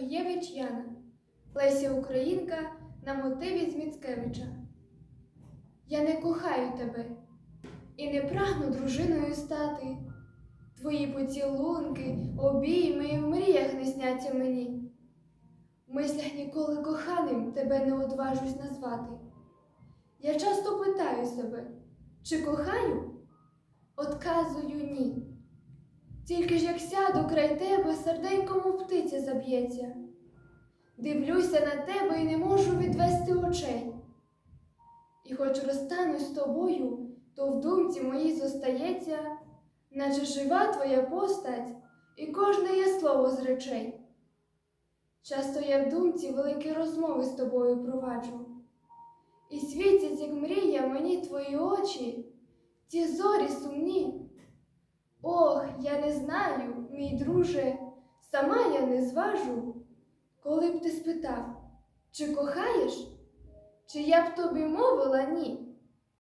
Оєвич Яна, Леся Українка на мотиві з Міцкевича. Я не кохаю тебе і не прагну дружиною стати. Твої поцілунки, обійми і в мріях не сняться мені. В мислях ніколи коханим тебе не одважусь назвати. Я часто питаю себе, чи кохаю? Отказую ні. Тільки ж як сяду край тебе, серденько мов птиця заб'ється. Дивлюся на тебе і не можу відвести очей. І хоч розстанусь з тобою, то в думці моїй зостається, наче жива твоя постать і кожне є слово з речей. Часто я в думці великі розмови з тобою проваджу, і світять, як мрія, мені твої очі, ті зорі сумні. Ох, я не знаю, мій друже, сама я не зважу, коли б ти спитав, чи кохаєш, чи я б тобі мовила ні.